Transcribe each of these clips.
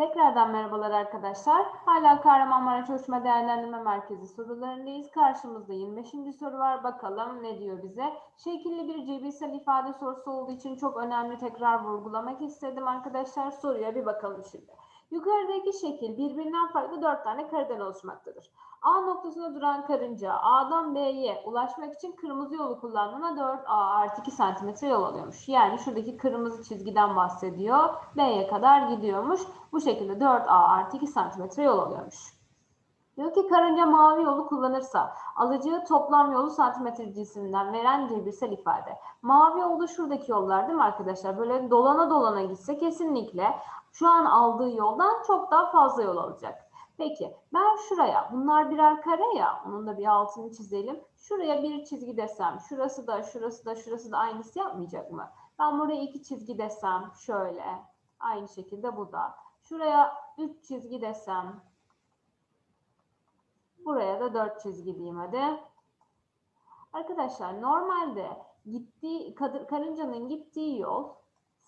Tekrardan merhabalar arkadaşlar. Hala Kahramanmaraş Ölçme Değerlendirme Merkezi sorularındayız. Karşımızda 25. soru var. Bakalım ne diyor bize? Şekilli bir cebirsel ifade sorusu olduğu için çok önemli tekrar vurgulamak istedim arkadaşlar. Soruya bir bakalım şimdi. Yukarıdaki şekil birbirinden farklı dört tane kareden oluşmaktadır. A noktasında duran karınca A'dan B'ye ulaşmak için kırmızı yolu kullandığında 4A artı 2 santimetre yol alıyormuş. Yani şuradaki kırmızı çizgiden bahsediyor. B'ye kadar gidiyormuş. Bu şekilde 4A artı 2 santimetre yol alıyormuş. Diyor ki karınca mavi yolu kullanırsa alacağı toplam yolu santimetre cinsinden veren cebirsel ifade. Mavi yolu şuradaki yollar değil mi arkadaşlar? Böyle dolana dolana gitse kesinlikle şu an aldığı yoldan çok daha fazla yol alacak. Peki ben şuraya bunlar birer kare ya onun da bir altını çizelim. Şuraya bir çizgi desem şurası da şurası da şurası da aynısı yapmayacak mı? Ben buraya iki çizgi desem şöyle aynı şekilde bu da. Şuraya üç çizgi desem buraya da dört çizgi diyeyim hadi. Arkadaşlar normalde gittiği karıncanın gittiği yol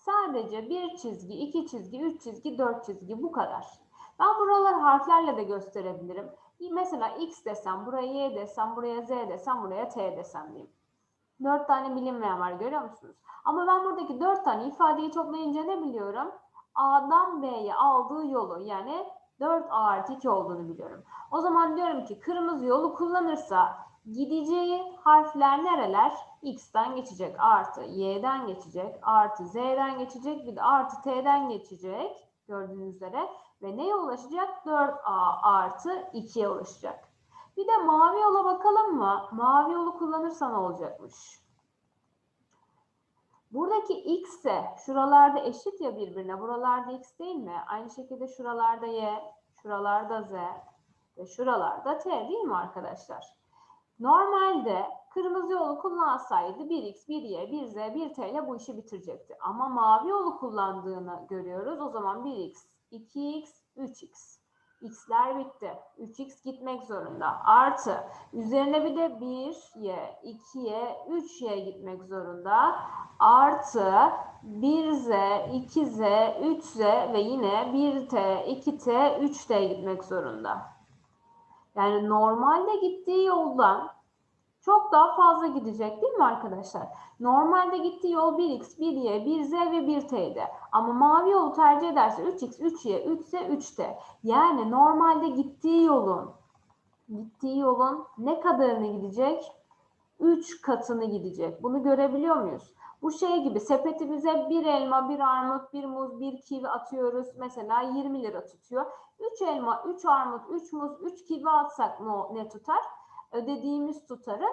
sadece bir çizgi, iki çizgi, üç çizgi, dört çizgi bu kadar. Ben buraları harflerle de gösterebilirim. Mesela x desem, buraya y desem, buraya z desem, buraya t desem diyeyim. Dört tane bilinmeyen var görüyor musunuz? Ama ben buradaki dört tane ifadeyi toplayınca ne biliyorum? A'dan B'ye aldığı yolu yani 4A artı 2 olduğunu biliyorum. O zaman diyorum ki kırmızı yolu kullanırsa gideceği harfler nereler? X'ten geçecek, artı Y'den geçecek, artı Z'den geçecek, bir de artı T'den geçecek gördüğünüz üzere. Ve neye ulaşacak? 4A artı 2'ye ulaşacak. Bir de mavi yola bakalım mı? Mavi yolu kullanırsa ne olacakmış? Buradaki x ise şuralarda eşit ya birbirine. Buralarda x değil mi? Aynı şekilde şuralarda y, şuralarda z ve şuralarda t değil mi arkadaşlar? Normalde kırmızı yolu kullansaydı 1x, 1y, 1z, 1t ile bu işi bitirecekti. Ama mavi yolu kullandığını görüyoruz. O zaman 1x, 2x, 3x. X'ler bitti. 3x gitmek zorunda. Artı üzerine bir de 1y, 2y, 3y gitmek zorunda. Artı 1z, 2z, 3z ve yine 1t, 2t, 3t gitmek zorunda. Yani normalde gittiği yoldan çok daha fazla gidecek değil mi arkadaşlar? Normalde gittiği yol 1x, 1y, 1z ve 1t'ydi. Ama mavi yolu tercih ederse 3x, 3y, 3z, 3t. Yani normalde gittiği yolun gittiği yolun ne kadarını gidecek? 3 katını gidecek. Bunu görebiliyor muyuz? Bu şey gibi sepetimize bir elma, bir armut, bir muz, bir kivi atıyoruz. Mesela 20 lira tutuyor. 3 elma, 3 armut, 3 muz, 3 kivi atsak ne tutar? Ödediğimiz tutarı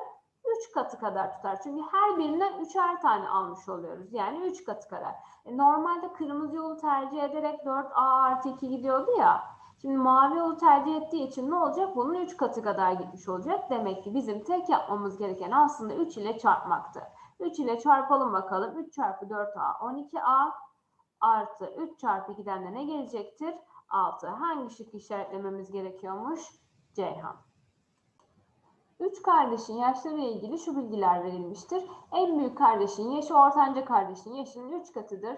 3 katı kadar tutar. Çünkü her birinden 3'er tane almış oluyoruz. Yani 3 katı kadar. E, normalde kırmızı yolu tercih ederek 4A artı 2 gidiyordu ya. Şimdi mavi yolu tercih ettiği için ne olacak? Bunun 3 katı kadar gitmiş olacak. Demek ki bizim tek yapmamız gereken aslında 3 ile çarpmaktı. 3 ile çarpalım bakalım. 3 çarpı 4A 12A artı 3 çarpı 2'den de ne gelecektir? 6. Hangi şıkkı işaretlememiz gerekiyormuş? Ceyhan. Üç kardeşin yaşları ile ilgili şu bilgiler verilmiştir. En büyük kardeşin yaşı ortanca kardeşin yaşının 3 katıdır.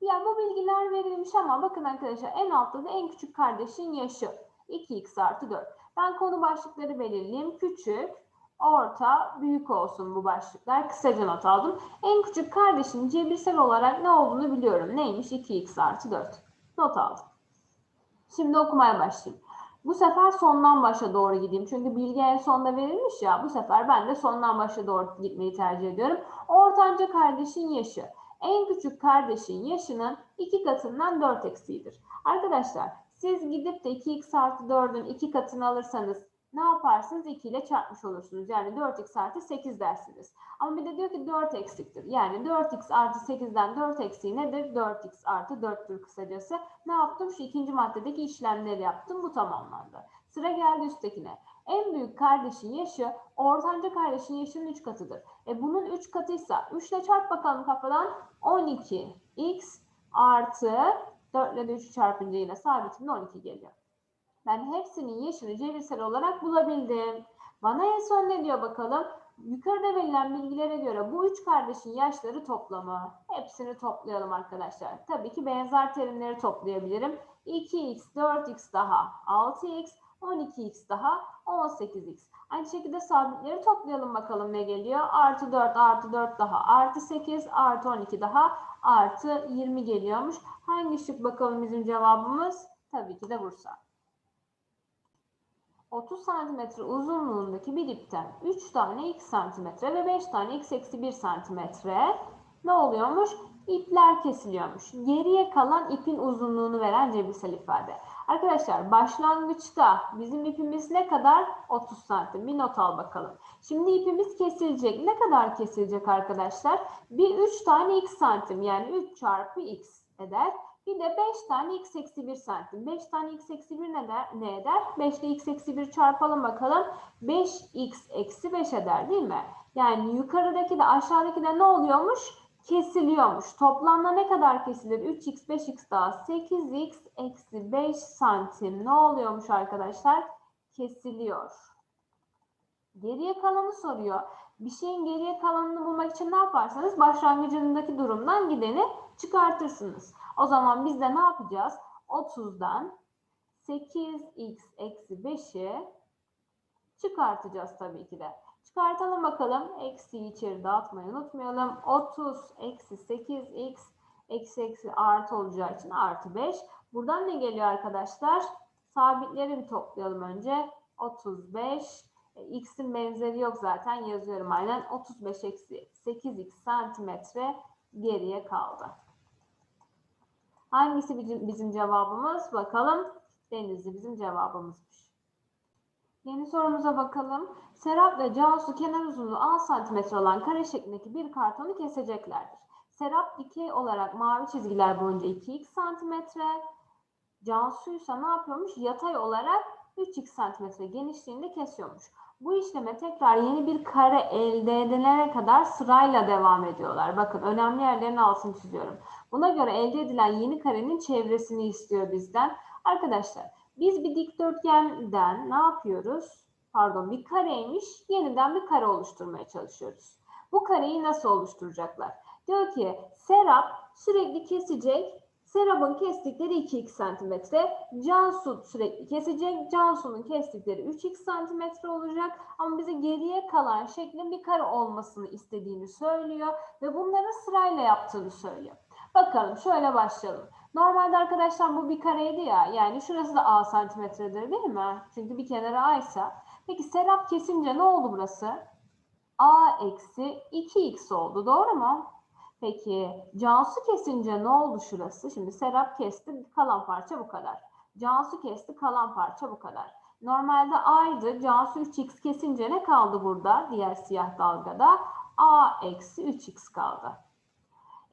Yani bu bilgiler verilmiş ama bakın arkadaşlar en altta da en küçük kardeşin yaşı 2x artı 4. Ben konu başlıkları belirleyeyim. Küçük, orta, büyük olsun bu başlıklar. Kısaca not aldım. En küçük kardeşin cebirsel olarak ne olduğunu biliyorum. Neymiş? 2x artı 4. Not aldım. Şimdi okumaya başlayayım. Bu sefer sondan başa doğru gideyim. Çünkü bilgi en sonda verilmiş ya. Bu sefer ben de sondan başa doğru gitmeyi tercih ediyorum. Ortanca kardeşin yaşı. En küçük kardeşin yaşının iki katından 4 eksiğidir. Arkadaşlar siz gidip de 2x artı 4'ün iki katını alırsanız ne yaparsınız? 2 ile çarpmış olursunuz. Yani 4x artı 8 dersiniz. Ama bir de diyor ki 4 eksiktir. Yani 4x artı 8'den 4 eksiği nedir? 4x artı 4'tür kısacası. Ne yaptım? Şu ikinci maddedeki işlemleri yaptım. Bu tamamlandı. Sıra geldi üsttekine. En büyük kardeşin yaşı ortanca kardeşin yaşının 3 katıdır. E bunun 3 katıysa 3 ile çarp bakalım kafadan 12x artı 4 ile de 3'ü çarpınca yine sabitimde 12 geliyor. Ben hepsinin yaşını cebirsel olarak bulabildim. Bana en son ne diyor bakalım? yukarıda verilen bilgilere göre bu üç kardeşin yaşları toplamı. Hepsini toplayalım arkadaşlar. Tabii ki benzer terimleri toplayabilirim. 2x, 4x daha 6x, 12x daha 18x. Aynı şekilde sabitleri toplayalım bakalım ne geliyor. Artı 4 artı 4 daha artı 8 artı 12 daha artı 20 geliyormuş. Hangi şık bakalım bizim cevabımız? Tabii ki de Bursa. 30 santimetre uzunluğundaki bir ipten 3 tane x santimetre ve 5 tane x eksi 1 santimetre ne oluyormuş? İpler kesiliyormuş. Geriye kalan ipin uzunluğunu veren cebirsel ifade. Arkadaşlar başlangıçta bizim ipimiz ne kadar? 30 santim. Bir not al bakalım. Şimdi ipimiz kesilecek. Ne kadar kesilecek arkadaşlar? Bir 3 tane x santim yani 3 çarpı x eder. Bir de 5 tane x eksi 1 santim. 5 tane x eksi 1 ne, der, ne eder? 5 ile x eksi 1 çarpalım bakalım. 5x eksi 5 eder değil mi? Yani yukarıdaki de aşağıdaki de ne oluyormuş? Kesiliyormuş. Toplamda ne kadar kesilir? 3x 5x daha 8x eksi 5 santim ne oluyormuş arkadaşlar? Kesiliyor. Geriye kalanı soruyor. Bir şeyin geriye kalanını bulmak için ne yaparsanız başlangıcındaki durumdan gideni çıkartırsınız. O zaman biz de ne yapacağız? 30'dan 8x eksi 5'i çıkartacağız tabii ki de. Çıkartalım bakalım. Eksiyi içeri dağıtmayı unutmayalım. 30 eksi 8x eksi eksi artı olacağı için artı 5. Buradan ne geliyor arkadaşlar? Sabitleri bir toplayalım önce. 35 e, x'in benzeri yok zaten yazıyorum aynen. 35 eksi 8x santimetre geriye kaldı. Hangisi bizim, cevabımız? Bakalım. Denizli bizim cevabımızmış. Yeni sorumuza bakalım. Serap ve Cansu kenar uzunluğu 6 cm olan kare şeklindeki bir kartonu keseceklerdir. Serap dikey olarak mavi çizgiler boyunca 2x santimetre. Cansu ise ne yapıyormuş? Yatay olarak 3x santimetre genişliğinde kesiyormuş. Bu işleme tekrar yeni bir kare elde edilene kadar sırayla devam ediyorlar. Bakın önemli yerlerin altını çiziyorum. Buna göre elde edilen yeni karenin çevresini istiyor bizden. Arkadaşlar biz bir dikdörtgenden ne yapıyoruz? Pardon bir kareymiş yeniden bir kare oluşturmaya çalışıyoruz. Bu kareyi nasıl oluşturacaklar? Diyor ki Serap sürekli kesecek. Serap'ın kestikleri 2x santimetre. Cansu sürekli kesecek. Cansu'nun kestikleri 3x santimetre olacak. Ama bize geriye kalan şeklin bir kare olmasını istediğini söylüyor. Ve bunları sırayla yaptığını söylüyor. Bakalım şöyle başlayalım. Normalde arkadaşlar bu bir kareydi ya. Yani şurası da a santimetredir değil mi? Çünkü bir kenarı a ise. Peki Serap kesince ne oldu burası? a eksi 2x oldu. Doğru mu? Peki Cansu kesince ne oldu şurası? Şimdi Serap kesti kalan parça bu kadar. Cansu kesti kalan parça bu kadar. Normalde a'ydı. Cansu 3x kesince ne kaldı burada? Diğer siyah dalgada a eksi 3x kaldı.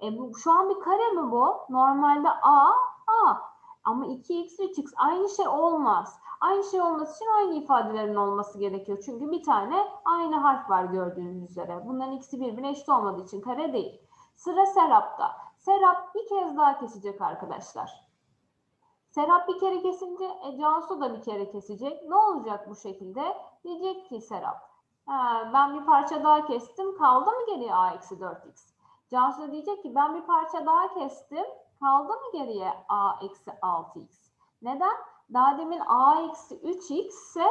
E bu şu an bir kare mi bu? Normalde a a ama 2x 3x aynı şey olmaz. Aynı şey olması için aynı ifadelerin olması gerekiyor. Çünkü bir tane aynı harf var gördüğünüz üzere. Bunların ikisi birbirine eşit olmadığı için kare değil. Sıra Serap'ta. Serap bir kez daha kesecek arkadaşlar. Serap bir kere kesince e, Cansu da bir kere kesecek. Ne olacak bu şekilde? Diyecek ki Serap. Ben bir parça daha kestim. Kaldı mı geriye a eksi 4x? Cansu diyecek ki ben bir parça daha kestim. Kaldı mı geriye a eksi 6x? Neden? Daha demin a eksi 3x ise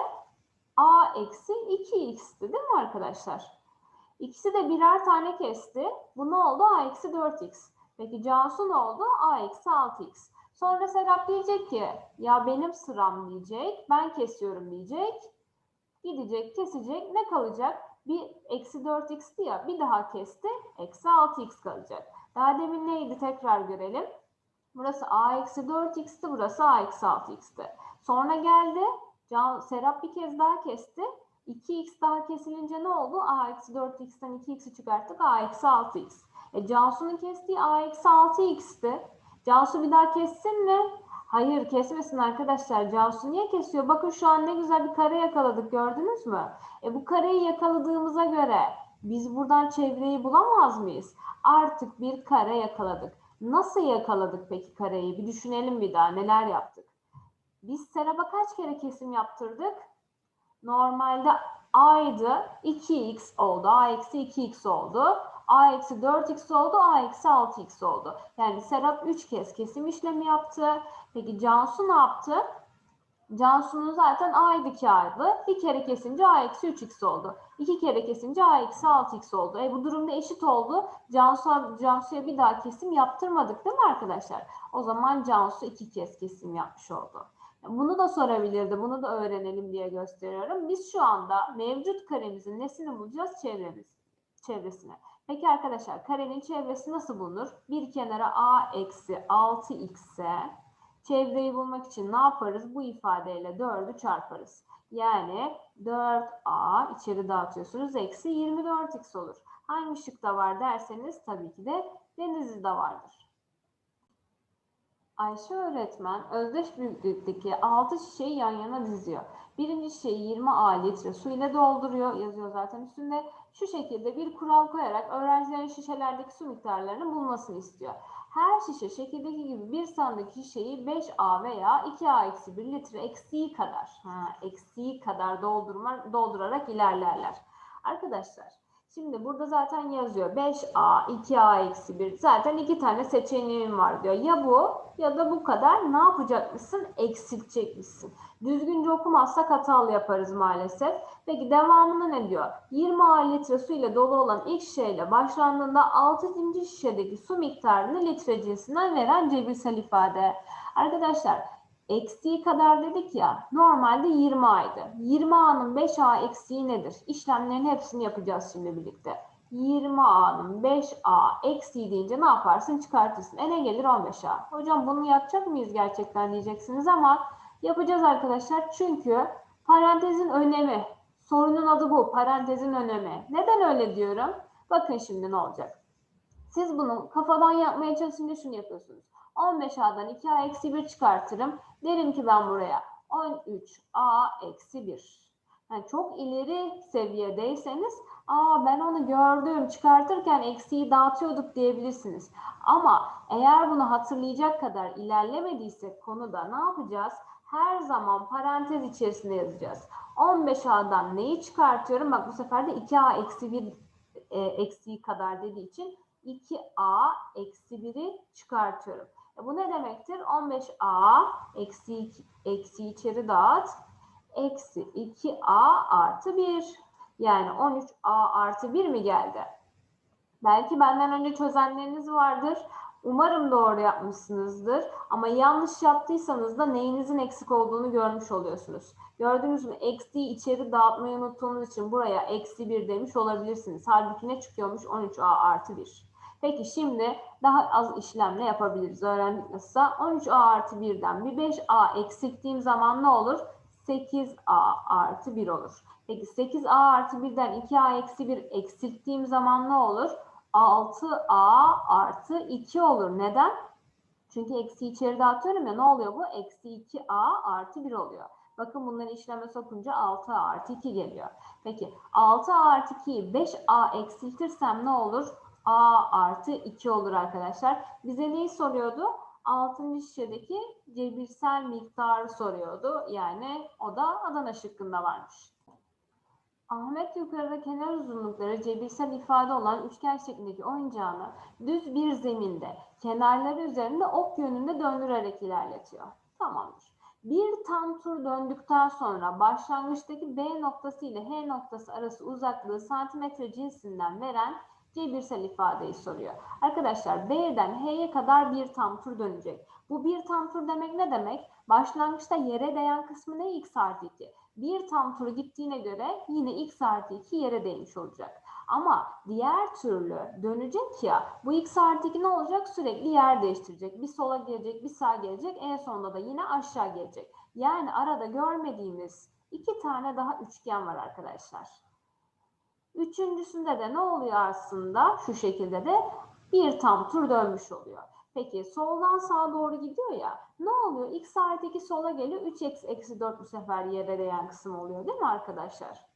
a eksi 2x'ti değil mi arkadaşlar? İkisi de birer tane kesti. Bu ne oldu? A eksi 4x. Peki Cansu ne oldu? A eksi 6x. Sonra Serap diyecek ki ya benim sıram diyecek. Ben kesiyorum diyecek. Gidecek kesecek. Ne kalacak? Bir eksi 4x'ti ya bir daha kesti. Eksi 6x kalacak. Daha demin neydi? Tekrar görelim. Burası a eksi 4x'ti. Burası a eksi 6x'ti. Sonra geldi. Can, Serap bir kez daha kesti. 2x daha kesilince ne oldu? a eksi 4x'ten 2x'i çıkarttık. a eksi 6x. E Cansu'nun kestiği a eksi 6x'ti. Cansu bir daha kessin mi? Hayır kesmesin arkadaşlar. Cansu niye kesiyor? Bakın şu an ne güzel bir kare yakaladık gördünüz mü? E bu kareyi yakaladığımıza göre biz buradan çevreyi bulamaz mıyız? Artık bir kare yakaladık. Nasıl yakaladık peki kareyi? Bir düşünelim bir daha neler yaptık? Biz Serap'a kaç kere kesim yaptırdık? Normalde a'ydı 2x oldu. a eksi 2x oldu. a eksi 4x oldu. a eksi 6x oldu. Yani Serap 3 kez kesim işlemi yaptı. Peki Cansu ne yaptı? Cansu'nun zaten a'ydı kağıdı. Bir kere kesince a eksi 3x oldu. İki kere kesince a eksi 6x oldu. E bu durumda eşit oldu. Cansu, Cansu'ya bir daha kesim yaptırmadık değil mi arkadaşlar? O zaman Cansu iki kez kesim yapmış oldu. Bunu da sorabilirdi. Bunu da öğrenelim diye gösteriyorum. Biz şu anda mevcut karemizin nesini bulacağız? Çevremiz, çevresini. Peki arkadaşlar karenin çevresi nasıl bulunur? Bir kenara a eksi 6x ise çevreyi bulmak için ne yaparız? Bu ifadeyle 4'ü çarparız. Yani 4a içeri dağıtıyorsunuz. Eksi 24x olur. Hangi şıkta var derseniz tabii ki de Denizli'de vardır. Ayşe öğretmen özdeş büyüklükteki 6 şişeyi yan yana diziyor. Birinci şişeyi 20 A litre su ile dolduruyor. Yazıyor zaten üstünde. Şu şekilde bir kural koyarak öğrencilerin şişelerdeki su miktarlarını bulmasını istiyor. Her şişe şekildeki gibi bir sandaki şişeyi 5A veya 2A eksi 1 litre eksiği kadar, ha, eksiği kadar doldurma, doldurarak ilerlerler. Arkadaşlar Şimdi burada zaten yazıyor 5A, 2A eksi 1. Zaten iki tane seçeneğim var diyor. Ya bu ya da bu kadar ne yapacakmışsın? Eksiltecekmişsin. Düzgünce okumazsak hatalı yaparız maalesef. Peki devamında ne diyor? 20 A litre su ile dolu olan ilk şişeyle başlandığında 6. şişedeki su miktarını litre cinsinden veren cebirsel ifade. Arkadaşlar eksiği kadar dedik ya normalde 20 aydı. 20 A'nın 5 A eksiği nedir? İşlemlerin hepsini yapacağız şimdi birlikte. 20 A'nın 5 A eksiği deyince ne yaparsın? Çıkartırsın. E ne gelir 15 A. Hocam bunu yapacak mıyız gerçekten diyeceksiniz ama yapacağız arkadaşlar. Çünkü parantezin önemi. Sorunun adı bu. Parantezin önemi. Neden öyle diyorum? Bakın şimdi ne olacak. Siz bunu kafadan yapmaya çalışınca şunu yapıyorsunuz. 15A'dan 2A eksi 1 çıkartırım. Derim ki ben buraya 13A eksi 1. Yani çok ileri seviyedeyseniz aa ben onu gördüm çıkartırken eksiği dağıtıyorduk diyebilirsiniz. Ama eğer bunu hatırlayacak kadar ilerlemediysek konuda ne yapacağız? Her zaman parantez içerisinde yazacağız. 15A'dan neyi çıkartıyorum? Bak bu sefer de 2A eksi 1 e, eksiği kadar dediği için 2A eksi 1'i çıkartıyorum. E bu ne demektir? 15A eksi, eksi içeri dağıt. Eksi 2A artı 1. Yani 13A artı 1 mi geldi? Belki benden önce çözenleriniz vardır. Umarım doğru yapmışsınızdır. Ama yanlış yaptıysanız da neyinizin eksik olduğunu görmüş oluyorsunuz. Gördünüz mü? Eksiği içeri dağıtmayı unuttuğunuz için buraya eksi 1 demiş olabilirsiniz. Halbuki ne çıkıyormuş? 13A artı 1. Peki şimdi daha az işlemle yapabiliriz. Öğrendik nasılsa. 13A artı 1'den bir 5A eksilttiğim zaman ne olur? 8A artı 1 olur. Peki 8A artı 1'den 2A eksi 1 eksilttiğim zaman ne olur? 6A artı 2 olur. Neden? Çünkü eksi içeri dağıtıyorum ya ne oluyor bu? Eksi 2A artı 1 oluyor. Bakın bunları işleme sokunca 6A artı 2 geliyor. Peki 6A artı 2'yi 5A eksiltirsem ne olur? A artı 2 olur arkadaşlar. Bize neyi soruyordu? 6. şişedeki cebirsel miktarı soruyordu. Yani o da Adana şıkkında varmış. Ahmet yukarıda kenar uzunlukları cebirsel ifade olan üçgen şeklindeki oyuncağını düz bir zeminde kenarları üzerinde ok yönünde döndürerek ilerletiyor. Tamamdır. Bir tam tur döndükten sonra başlangıçtaki B noktası ile H noktası arası uzaklığı santimetre cinsinden veren cebirsel ifadeyi soruyor. Arkadaşlar B'den H'ye kadar bir tam tur dönecek. Bu bir tam tur demek ne demek? Başlangıçta yere değen kısmı ne? X artı 2. Bir tam turu gittiğine göre yine X artı 2 yere değmiş olacak. Ama diğer türlü dönecek ya bu X artı 2 ne olacak? Sürekli yer değiştirecek. Bir sola gelecek, bir sağa gelecek. En sonunda da yine aşağı gelecek. Yani arada görmediğimiz iki tane daha üçgen var arkadaşlar. Üçüncüsünde de ne oluyor aslında? Şu şekilde de bir tam tur dönmüş oluyor. Peki soldan sağa doğru gidiyor ya. Ne oluyor? X artı 2 sola geliyor. 3x eksi 4 bu sefer yere değen kısım oluyor değil mi arkadaşlar?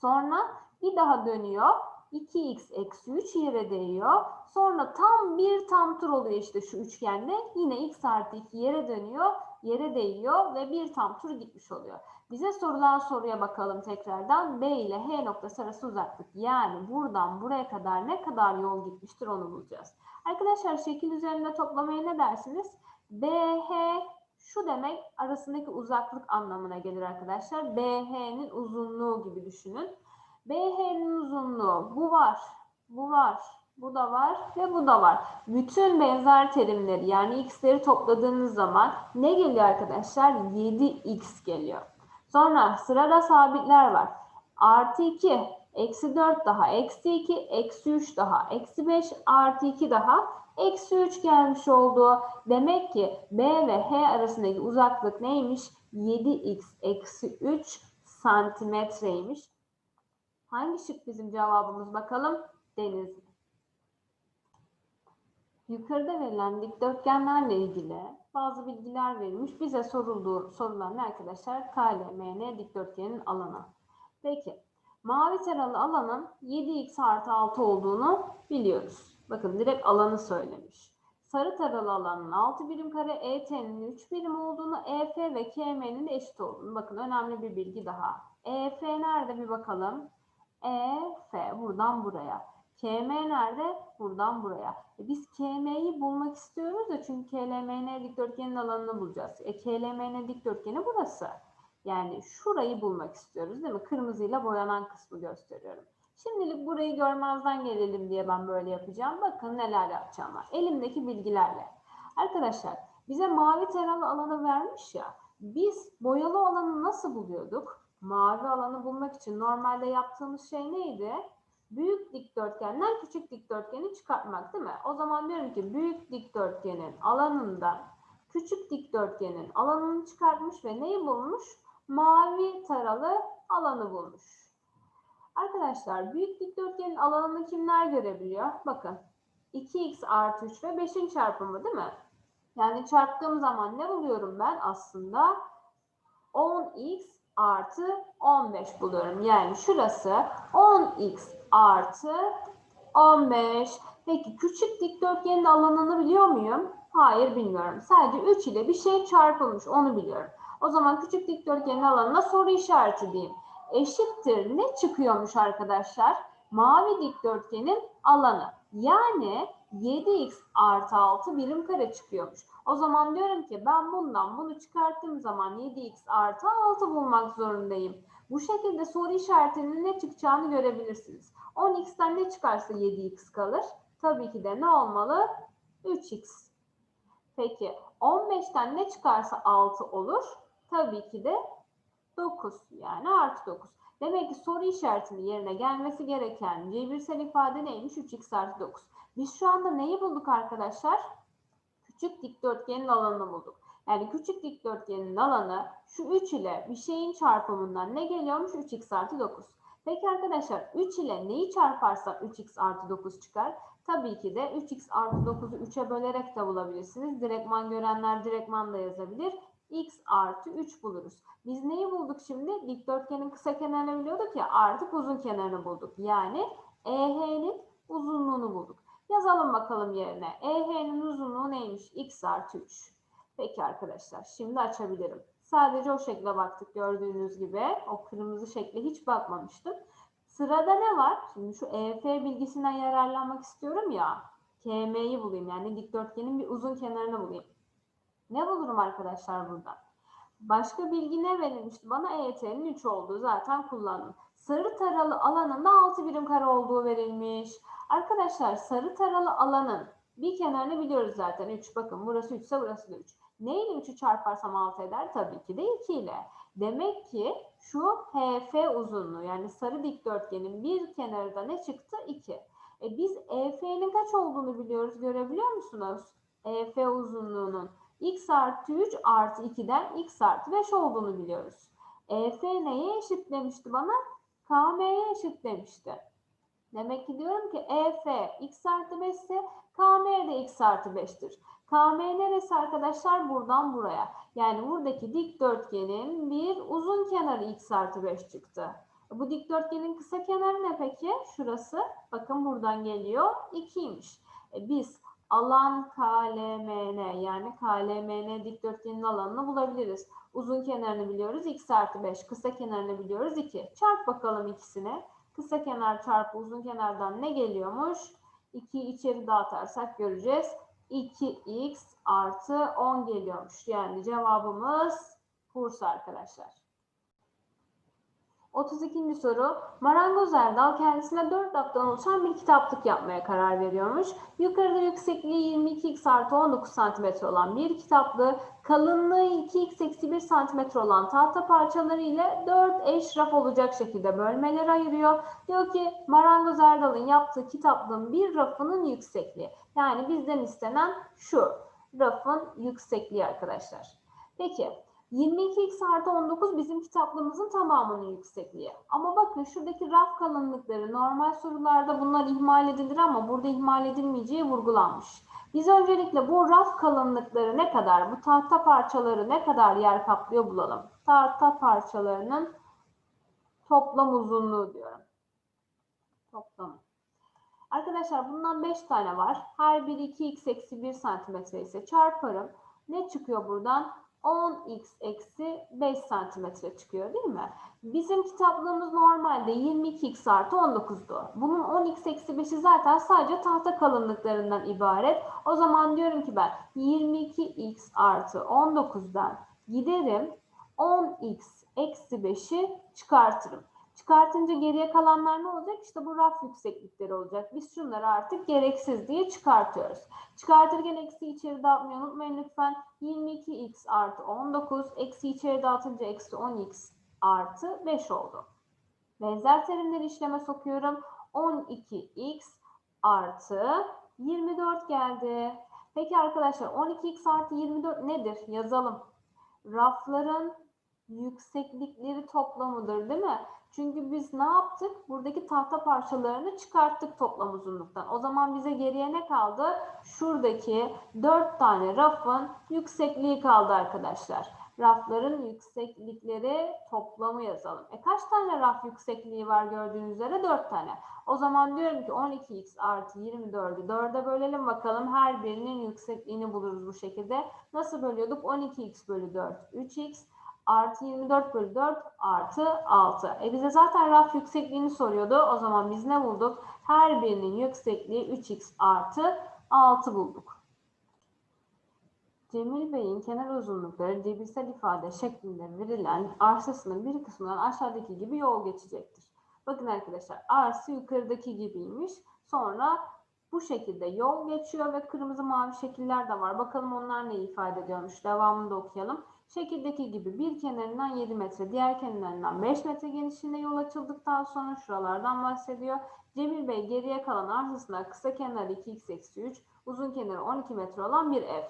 Sonra bir daha dönüyor. 2x eksi 3 yere değiyor. Sonra tam bir tam tur oluyor işte şu üçgende. Yine x artı 2 yere dönüyor, yere değiyor ve bir tam tur gitmiş oluyor. Bize sorulan soruya bakalım tekrardan. B ile H noktası arası uzaklık. Yani buradan buraya kadar ne kadar yol gitmiştir onu bulacağız. Arkadaşlar şekil üzerinde toplamaya ne dersiniz? BH şu demek arasındaki uzaklık anlamına gelir arkadaşlar. BH'nin uzunluğu gibi düşünün. BH'nin uzunluğu bu var, bu var, bu da var ve bu da var. Bütün benzer terimleri yani x'leri topladığınız zaman ne geliyor arkadaşlar? 7x geliyor. Sonra sırada sabitler var. Artı 2, eksi 4 daha, eksi 2, eksi 3 daha, eksi 5, artı 2 daha, eksi 3 gelmiş oldu. Demek ki B ve H arasındaki uzaklık neymiş? 7x eksi 3 santimetreymiş. Hangi şık bizim cevabımız bakalım? Denizli. Yukarıda verilen dikdörtgenlerle ilgili bazı bilgiler verilmiş. Bize sorulduğu sorulan ne arkadaşlar? KLMN dikdörtgenin alanı. Peki mavi taralı alanın 7x artı 6 olduğunu biliyoruz. Bakın direkt alanı söylemiş. Sarı taralı alanın 6 birim kare, ET'nin 3 birim olduğunu, EF ve KM'nin de eşit olduğunu. Bakın önemli bir bilgi daha. EF nerede bir bakalım. EF buradan buraya. KM nerede? Buradan buraya. E biz KM'yi bulmak istiyoruz da çünkü KLMN dikdörtgenin alanını bulacağız. E KLMN dikdörtgeni burası. Yani şurayı bulmak istiyoruz değil mi? Kırmızıyla boyanan kısmı gösteriyorum. Şimdilik burayı görmezden gelelim diye ben böyle yapacağım. Bakın neler yapacağım. Elimdeki bilgilerle. Arkadaşlar bize mavi taralı alanı vermiş ya. Biz boyalı alanı nasıl buluyorduk? Mavi alanı bulmak için normalde yaptığımız şey neydi? Büyük dikdörtgenden küçük dikdörtgeni çıkartmak değil mi? O zaman diyorum ki büyük dikdörtgenin alanından küçük dikdörtgenin alanını çıkartmış ve neyi bulmuş? Mavi taralı alanı bulmuş. Arkadaşlar büyük dikdörtgenin alanını kimler görebiliyor? Bakın 2x artı 3 ve 5'in çarpımı değil mi? Yani çarptığım zaman ne buluyorum ben aslında? 10x artı 15 buluyorum. Yani şurası 10x artı 15. Peki küçük dikdörtgenin alanını biliyor muyum? Hayır bilmiyorum. Sadece 3 ile bir şey çarpılmış onu biliyorum. O zaman küçük dikdörtgenin alanına soru işareti diyeyim. Eşittir ne çıkıyormuş arkadaşlar? Mavi dikdörtgenin alanı. Yani 7x artı 6 birim kare çıkıyormuş. O zaman diyorum ki ben bundan bunu çıkarttığım zaman 7x artı 6 bulmak zorundayım. Bu şekilde soru işaretinin ne çıkacağını görebilirsiniz. 10x'ten ne çıkarsa 7x kalır. Tabii ki de ne olmalı? 3x. Peki 15'ten ne çıkarsa 6 olur. Tabii ki de 9 yani artı 9. Demek ki soru işaretinin yerine gelmesi gereken cebirsel ifade neymiş? 3x artı 9. Biz şu anda neyi bulduk arkadaşlar? Küçük dikdörtgenin alanını bulduk. Yani küçük dikdörtgenin alanı şu 3 ile bir şeyin çarpımından ne geliyormuş? 3x artı 9. Peki arkadaşlar 3 ile neyi çarparsak 3x artı 9 çıkar? Tabii ki de 3x artı 9'u 3'e bölerek de bulabilirsiniz. Direktman görenler direktman da yazabilir. x artı 3 buluruz. Biz neyi bulduk şimdi? Dikdörtgenin kısa kenarını biliyorduk ya artık uzun kenarını bulduk. Yani EH'nin uzunluğunu bulduk. Yazalım bakalım yerine. EH'nin uzunluğu neymiş? x artı 3. Peki arkadaşlar şimdi açabilirim. Sadece o şekle baktık gördüğünüz gibi. O kırmızı şekle hiç bakmamıştım. Sırada ne var? Şimdi şu EF bilgisinden yararlanmak istiyorum ya. KM'yi bulayım. Yani dikdörtgenin bir uzun kenarını bulayım. Ne bulurum arkadaşlar buradan? Başka bilgi ne verilmişti? Bana EYT'nin 3 olduğu zaten kullandım. Sarı taralı alanında 6 birim kare olduğu verilmiş. Arkadaşlar sarı taralı alanın bir kenarını biliyoruz zaten. 3 bakın burası 3 ise burası da 3. Ne ile 3'ü çarparsam 6 eder? Tabii ki de 2 ile. Demek ki şu HF uzunluğu yani sarı dikdörtgenin bir kenarı da ne çıktı? 2. E biz EF'nin kaç olduğunu biliyoruz. Görebiliyor musunuz? EF uzunluğunun x artı 3 artı 2'den x artı 5 olduğunu biliyoruz. EF neye eşit demişti bana? KM'ye eşit demişti. Demek ki diyorum ki EF x artı 5 ise KM de x artı 5'tir. KM neresi arkadaşlar? Buradan buraya. Yani buradaki dikdörtgenin bir uzun kenarı x artı 5 çıktı. Bu dikdörtgenin kısa kenarı ne peki? Şurası. Bakın buradan geliyor. 2'ymiş. E biz alan KLMN yani KLMN dikdörtgenin alanını bulabiliriz. Uzun kenarını biliyoruz. X artı 5. Kısa kenarını biliyoruz. 2. Çarp bakalım ikisini. Kısa kenar çarpı uzun kenardan ne geliyormuş? 2'yi içeri dağıtarsak göreceğiz. 2x artı 10 geliyormuş. Yani cevabımız Bursa arkadaşlar. 32. soru. Marangoz Erdal kendisine 4 raftan oluşan bir kitaplık yapmaya karar veriyormuş. Yukarıda yüksekliği 22x artı 19 cm olan bir kitaplığı, kalınlığı 2x eksi 1 cm olan tahta parçaları ile 4 eş raf olacak şekilde bölmeler ayırıyor. Diyor ki Marangoz Erdal'ın yaptığı kitaplığın bir rafının yüksekliği. Yani bizden istenen şu rafın yüksekliği arkadaşlar. Peki 22x artı 19 bizim kitaplığımızın tamamının yüksekliği. Ama bakın şuradaki raf kalınlıkları normal sorularda bunlar ihmal edilir ama burada ihmal edilmeyeceği vurgulanmış. Biz öncelikle bu raf kalınlıkları ne kadar, bu tahta parçaları ne kadar yer kaplıyor bulalım. Tahta parçalarının toplam uzunluğu diyorum. Toplamı. Arkadaşlar bundan 5 tane var. Her biri 2x eksi 1 santimetre ise çarparım. Ne çıkıyor buradan? 10x eksi 5 santimetre çıkıyor değil mi? Bizim kitaplığımız normalde 22x artı 19'du. Bunun 10x eksi 5'i zaten sadece tahta kalınlıklarından ibaret. O zaman diyorum ki ben 22x artı 19'dan giderim 10x eksi 5'i çıkartırım. Çıkartınca geriye kalanlar ne olacak? İşte bu raf yükseklikleri olacak. Biz şunları artık gereksiz diye çıkartıyoruz. Çıkartırken eksi içeri dağıtmayı unutmayın lütfen. 22x artı 19 eksi içeri dağıtınca eksi 10x artı 5 oldu. Benzer terimleri işleme sokuyorum. 12x artı 24 geldi. Peki arkadaşlar 12x artı 24 nedir? Yazalım. Rafların yükseklikleri toplamıdır değil mi? Çünkü biz ne yaptık? Buradaki tahta parçalarını çıkarttık toplam uzunluktan. O zaman bize geriye ne kaldı? Şuradaki 4 tane rafın yüksekliği kaldı arkadaşlar. Rafların yükseklikleri toplamı yazalım. E kaç tane raf yüksekliği var gördüğünüz üzere? 4 tane. O zaman diyorum ki 12x artı 24'ü 4'e bölelim bakalım. Her birinin yüksekliğini buluruz bu şekilde. Nasıl bölüyorduk? 12x bölü 4 3x artı 24 bölü 4 artı 6. E bize zaten raf yüksekliğini soruyordu. O zaman biz ne bulduk? Her birinin yüksekliği 3x artı 6 bulduk. Cemil Bey'in kenar uzunlukları cebirsel ifade şeklinde verilen arsasının bir kısmından aşağıdaki gibi yol geçecektir. Bakın arkadaşlar arsa yukarıdaki gibiymiş. Sonra bu şekilde yol geçiyor ve kırmızı mavi şekiller de var. Bakalım onlar ne ifade ediyormuş. Devamını da okuyalım. Şekildeki gibi bir kenarından 7 metre, diğer kenarından 5 metre genişliğinde yol açıldıktan sonra şuralardan bahsediyor. Cemil Bey geriye kalan arsasında kısa kenarı 2x eksi 3, uzun kenarı 12 metre olan bir ev.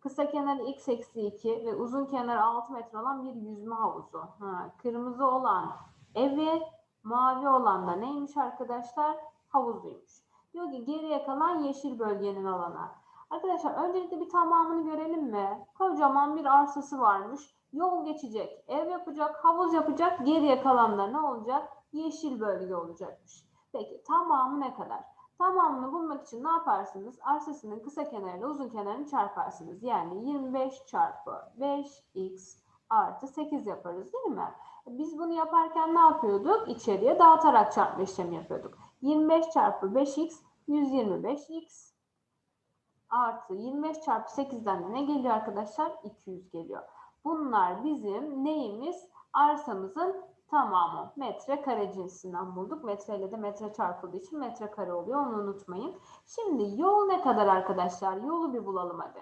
Kısa kenarı x eksi 2 ve uzun kenarı 6 metre olan bir yüzme havuzu. Ha, kırmızı olan evi, mavi olan da neymiş arkadaşlar? Havuzuymuş. Diyor ki geriye kalan yeşil bölgenin alanı. Arkadaşlar öncelikle bir tamamını görelim mi? Kocaman bir arsası varmış. Yol geçecek, ev yapacak, havuz yapacak. Geriye kalanlar ne olacak? Yeşil bölge olacakmış. Peki tamamı ne kadar? Tamamını bulmak için ne yaparsınız? Arsasının kısa kenarıyla uzun kenarını çarparsınız. Yani 25 çarpı 5x artı 8 yaparız değil mi? Biz bunu yaparken ne yapıyorduk? İçeriye dağıtarak çarpma işlemi yapıyorduk. 25 çarpı 5x 125x artı 25 çarpı 8'den de ne geliyor arkadaşlar? 200 geliyor. Bunlar bizim neyimiz? Arsamızın tamamı. Metre kare cinsinden bulduk. Metre ile de metre çarpıldığı için metre kare oluyor. Onu unutmayın. Şimdi yol ne kadar arkadaşlar? Yolu bir bulalım hadi.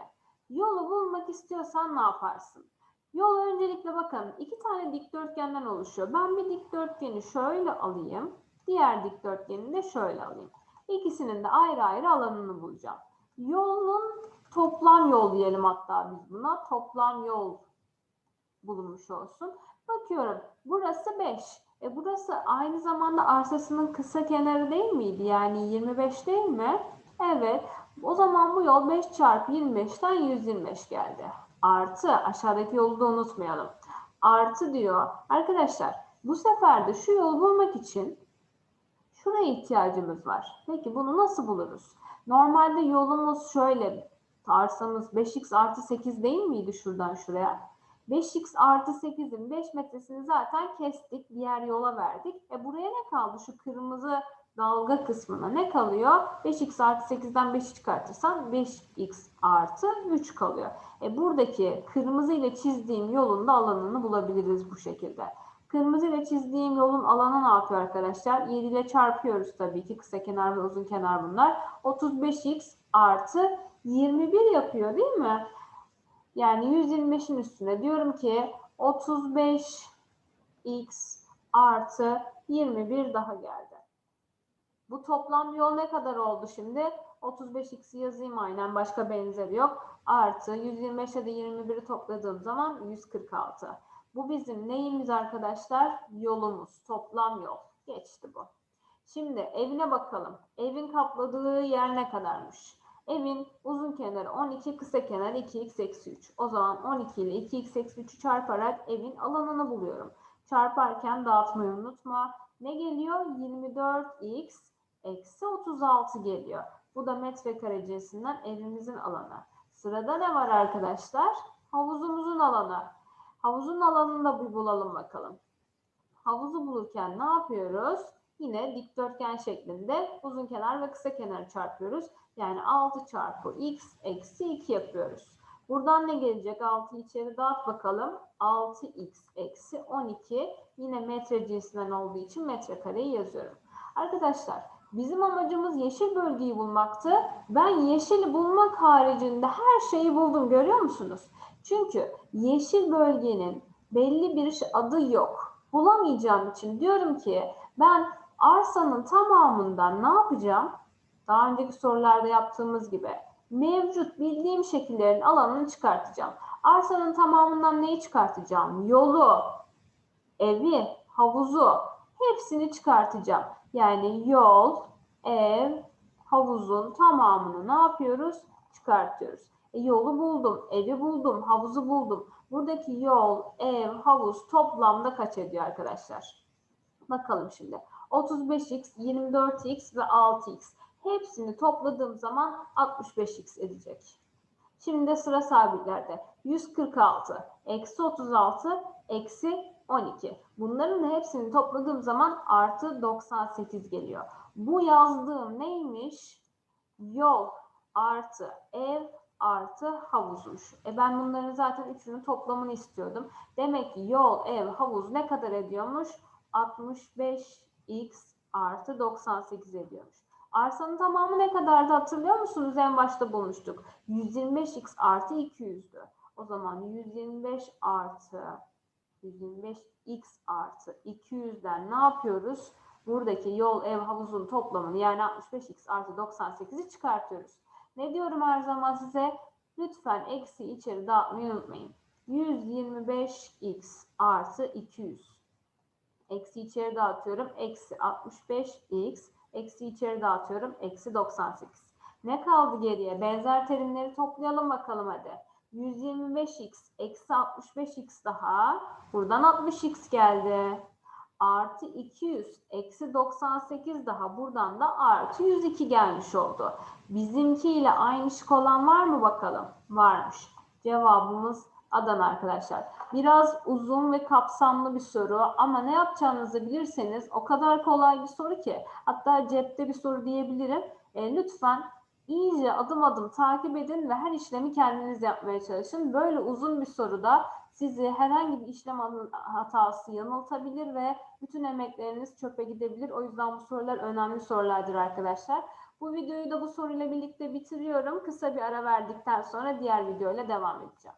Yolu bulmak istiyorsan ne yaparsın? Yol öncelikle bakın iki tane dikdörtgenden oluşuyor. Ben bir dikdörtgeni şöyle alayım. Diğer dikdörtgeni de şöyle alayım. İkisinin de ayrı ayrı alanını bulacağım. Yolun toplam yol diyelim hatta biz buna. Toplam yol bulunmuş olsun. Bakıyorum burası 5. E burası aynı zamanda arsasının kısa kenarı değil miydi? Yani 25 değil mi? Evet. O zaman bu yol 5 çarpı 25'ten 125 geldi. Artı aşağıdaki yolu da unutmayalım. Artı diyor. Arkadaşlar Bu sefer de şu yolu bulmak için şuraya ihtiyacımız var. Peki bunu nasıl buluruz? Normalde yolumuz şöyle. Arsamız 5x artı 8 değil miydi şuradan şuraya? 5x artı 8'in 5 metresini zaten kestik. Diğer yola verdik. E buraya ne kaldı? Şu kırmızı dalga kısmına ne kalıyor? 5x artı 8'den 5'i çıkartırsan 5x artı 3 kalıyor. E buradaki kırmızı ile çizdiğim yolun da alanını bulabiliriz bu şekilde. Kırmızı ile çizdiğim yolun alanı ne yapıyor arkadaşlar? 7 ile çarpıyoruz tabii ki. Kısa kenar ve uzun kenar bunlar. 35x artı 21 yapıyor değil mi? Yani 125'in üstüne diyorum ki 35x artı 21 daha geldi. Bu toplam yol ne kadar oldu şimdi? 35x'i yazayım aynen başka benzeri yok. Artı 125'e de 21'i topladığım zaman 146. Bu bizim neyimiz arkadaşlar? Yolumuz. Toplam yol. Geçti bu. Şimdi evine bakalım. Evin kapladığı yer ne kadarmış? Evin uzun kenarı 12, kısa kenarı 2x eksi 3. O zaman 12 ile 2x eksi 3'ü çarparak evin alanını buluyorum. Çarparken dağıtmayı unutma. Ne geliyor? 24x eksi 36 geliyor. Bu da metrekare cinsinden evimizin alanı. Sırada ne var arkadaşlar? Havuzumuzun alanı. Havuzun alanını da bir bulalım bakalım. Havuzu bulurken ne yapıyoruz? Yine dikdörtgen şeklinde uzun kenar ve kısa kenarı çarpıyoruz. Yani 6 çarpı x eksi 2 yapıyoruz. Buradan ne gelecek? 6'yı içeri dağıt bakalım. 6x eksi 12 yine metre cinsinden olduğu için metrekareyi yazıyorum. Arkadaşlar bizim amacımız yeşil bölgeyi bulmaktı. Ben yeşili bulmak haricinde her şeyi buldum görüyor musunuz? Çünkü yeşil bölgenin belli bir adı yok. Bulamayacağım için diyorum ki ben arsanın tamamından ne yapacağım? Daha önceki sorularda yaptığımız gibi mevcut bildiğim şekillerin alanını çıkartacağım. Arsanın tamamından neyi çıkartacağım? Yolu, evi, havuzu hepsini çıkartacağım. Yani yol, ev, havuzun tamamını ne yapıyoruz? Çıkartıyoruz. E, yolu buldum, evi buldum, havuzu buldum. Buradaki yol, ev, havuz toplamda kaç ediyor arkadaşlar? Bakalım şimdi. 35x, 24x ve 6x. Hepsini topladığım zaman 65x edecek. Şimdi de sıra sabitlerde. 146, eksi 36, eksi 12. Bunların hepsini topladığım zaman artı 98 geliyor. Bu yazdığım neymiş? Yol artı ev artı havuzmuş. E ben bunların zaten üçünün toplamını istiyordum. Demek ki yol, ev, havuz ne kadar ediyormuş? 65x artı 98 ediyormuş. Arsanın tamamı ne kadardı hatırlıyor musunuz? En başta bulmuştuk. 125x artı 200'dü. O zaman 125 artı 125x artı 200'den ne yapıyoruz? Buradaki yol, ev, havuzun toplamını yani 65x artı 98'i çıkartıyoruz. Ne diyorum her zaman size? Lütfen eksi içeri dağıtmayı unutmayın. 125x artı 200. Eksi içeri dağıtıyorum. Eksi 65x. Eksi içeri dağıtıyorum. Eksi 98. Ne kaldı geriye? Benzer terimleri toplayalım bakalım hadi. 125x eksi 65x daha. Buradan 60x geldi. Artı 200 eksi 98 daha. Buradan da artı 102 gelmiş oldu. Bizimkiyle aynı şık olan var mı bakalım? Varmış. Cevabımız Adana arkadaşlar. Biraz uzun ve kapsamlı bir soru ama ne yapacağınızı bilirseniz o kadar kolay bir soru ki hatta cepte bir soru diyebilirim. E, lütfen iyice adım adım takip edin ve her işlemi kendiniz yapmaya çalışın. Böyle uzun bir soruda sizi herhangi bir işlem hatası yanıltabilir ve bütün emekleriniz çöpe gidebilir. O yüzden bu sorular önemli sorulardır arkadaşlar. Bu videoyu da bu soruyla birlikte bitiriyorum. Kısa bir ara verdikten sonra diğer videoyla devam edeceğim.